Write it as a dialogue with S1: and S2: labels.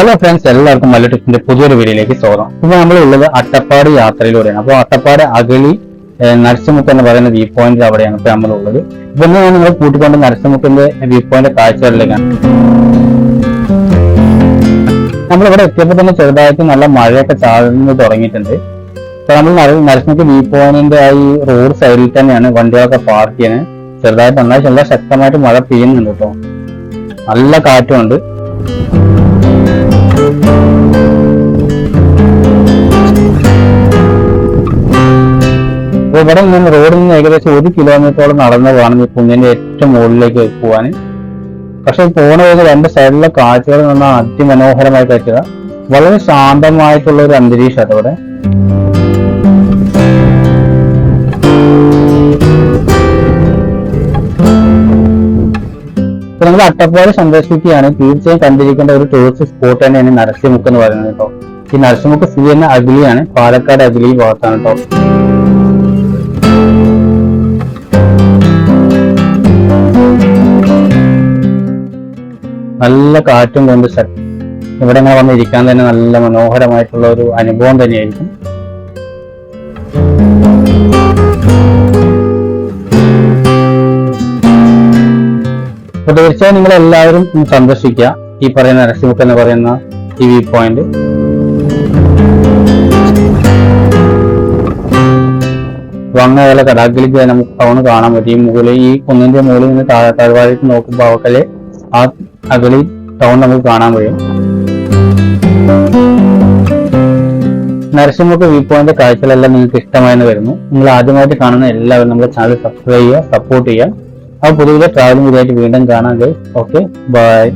S1: Hello friends എല്ലാവർക്കും മല്ലു ടിപ്സിന്റെ പുതിയൊരു വീഡിയോയിലേക്ക് സ്വാഗതം. ഇപ്പൊ നമ്മളുള്ളത് അട്ടപ്പാട് യാത്രയിലൂടെയാണ്. അപ്പോൾ അട്ടപ്പാട് അഗളി ഏഹ്, നരസിംഹമുക്ക് എന്ന് പറയുന്ന വ്യൂ പോയിന്റ് അവിടെയാണ് ഇപ്പൊ നമ്മളുള്ളത്. ഇപ്പൊ ഞാൻ നിങ്ങൾ കൂട്ടിക്കൊണ്ട് നരസിംഹമുക്കിന്റെ വ്യൂ പോയിന്റ് കാഴ്ചകളിലേക്കാണ് നമ്മളിവിടെ എത്തിയപ്പോൾ തന്നെ ചെറുതായിട്ട് നല്ല മഴയൊക്കെ ചാടുന്നു തുടങ്ങിയിട്ടുണ്ട്. അപ്പൊ നമ്മൾ നര- നരസിംഹമുക്ക് വ്യൂ പോയിന്റിന്റെ ആ ഈ റോഡ് സൈഡിൽ തന്നെയാണ് വണ്ടികളൊക്കെ പാർക്ക് ചെയ്യുന്നത് ചെറുതായിട്ട് നന്നായി നല്ല ശക്തമായിട്ട് മഴ പെയ്യുന്നുണ്ട് കേട്ടോ. നല്ല കാറ്റുമുണ്ട് ഇവിടെ നിന്ന് റോഡിൽ നിന്ന് ഏകദേശം ഒരു കിലോമീറ്ററോളം നടന്നു പോകണം ഈ കുഞ്ഞിന്റെ ഏറ്റവും മുകളിലേക്ക് പോകാൻ പക്ഷെ പോണ വഴി രണ്ട് സൈഡിലെ കാഴ്ചകൾ നിന്നാണ് അതിമനോഹരമായി പറ്റുക വളരെ ശാന്തമായിട്ടുള്ള ഒരു അന്തരീക്ഷം ഇവിടെ ഇപ്പൊ നമ്മൾ അട്ടപ്പാടി സന്ദർശിക്കുകയാണ് തീർച്ചയായും കണ്ടിരിക്കേണ്ട ഒരു ടൂറിസ്റ്റ് സ്പോട്ട് തന്നെയാണ് നരസിംഹമുക്ക് എന്ന് പറയുന്നത് കേട്ടോ. ഈ നരസിംഹമുക്ക് സ്ഥിതി ചെയ്യുന്ന അഗിലിയാണ് പാലക്കാട് അഗിലി ഭാഗത്താണ് കേട്ടോ. നല്ല കാറ്റും കൊണ്ട് സ- ഇവിടെ ഇങ്ങനെ വന്നിരിക്കാൻ തന്നെ നല്ല മനോഹരമായിട്ടുള്ള ഒരു അനുഭവം തന്നെയായിരിക്കും. അപ്പൊ തീർച്ചയായും നിങ്ങൾ എല്ലാവരും സന്ദർശിക്കുക. ഈ പറയുന്ന നരസിംഹത്ത് എന്ന് പറയുന്ന ഈ വ്യൂ പോയിന്റ് വങ്ങല കടാക്കിലേക്ക് നമുക്ക് ടൗൺ കാണാൻ പറ്റും. ഈ മുകളിൽ ഈ കുന്നിന്റെ മുകളിൽ നിന്ന് താഴെ താഴ്വാഴേക്ക് നോക്കുമ്പോൾ അവക്കലെ ആ അകലി ടൗൺ നമുക്ക് കാണാൻ കഴിയും നരസിംഹക്ക് വ്യൂ പോയിന്റ് കാഴ്ചകളെല്ലാം നിങ്ങൾക്ക് ഇഷ്ടമായെന്ന് വരുന്നു നിങ്ങൾ ആദ്യമായിട്ട് കാണുന്ന എല്ലാവരും നമ്മുടെ ചാനൽ സബ്സ്ക്രൈബ് ചെയ്യുക സപ്പോർട്ട് ചെയ്യുക. അപ്പോൾ പുതിയ ട്രാവലിംഗ് വീഡിയോ ആയിട്ട് വീണ്ടും കാണാം ഓക്കെ ബൈ